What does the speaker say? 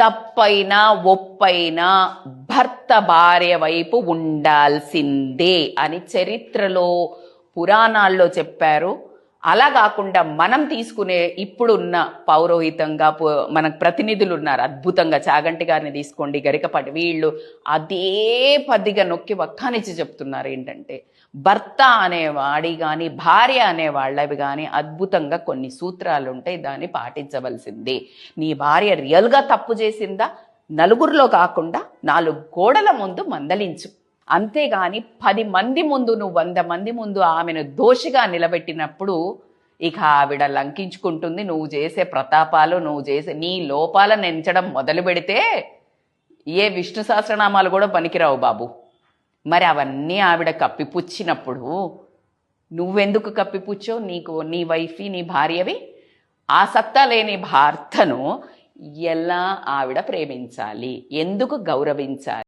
తప్పైనా ఒప్పైనా భర్త భార్య వైపు ఉండాల్సిందే అని చరిత్రలో పురాణాల్లో చెప్పారు. అలా కాకుండా మనం తీసుకునే ఇప్పుడున్న పౌరోహితంగా మనకు ప్రతినిధులు ఉన్నారు. అద్భుతంగా చాగంటి గారిని తీసుకోండి గరికపాటి వీళ్ళు అదే పదిగా నొక్కి వక్కానిచ్చి చెప్తున్నారు ఏంటంటే భర్త అనేవాడి కానీ భార్య అనే వాళ్ళవి కానీ అద్భుతంగా కొన్ని సూత్రాలు ఉంటాయి దాన్ని పాటించవలసింది. నీ భార్య రియల్గా తప్పు చేసిందా? నలుగురిలో కాకుండా నాలుగు గోడల ముందు మందలించు. అంతేగాని పది మంది ముందు నువ్వు వంద మంది ముందు ఆమెను దోషిగా నిలబెట్టినప్పుడు ఇక ఆవిడ లంకించుకుంటుంది. నువ్వు చేసే ప్రతాపాలు నువ్వు చేసే నీ లోపాలను ఎంచడం మొదలు పెడితే ఏ విష్ణు సహస్రనామాలు కూడా పనికిరావు బాబు. మరి అవన్నీ ఆవిడ కప్పిపుచ్చినప్పుడు నువ్వెందుకు కప్పిపుచ్చావు? నీకు నీ వైఫీ నీ భార్యవి? ఆ సత్తా లేని భర్తను ఎలా ఆవిడ ప్రేమించాలి? ఎందుకు గౌరవించాలి?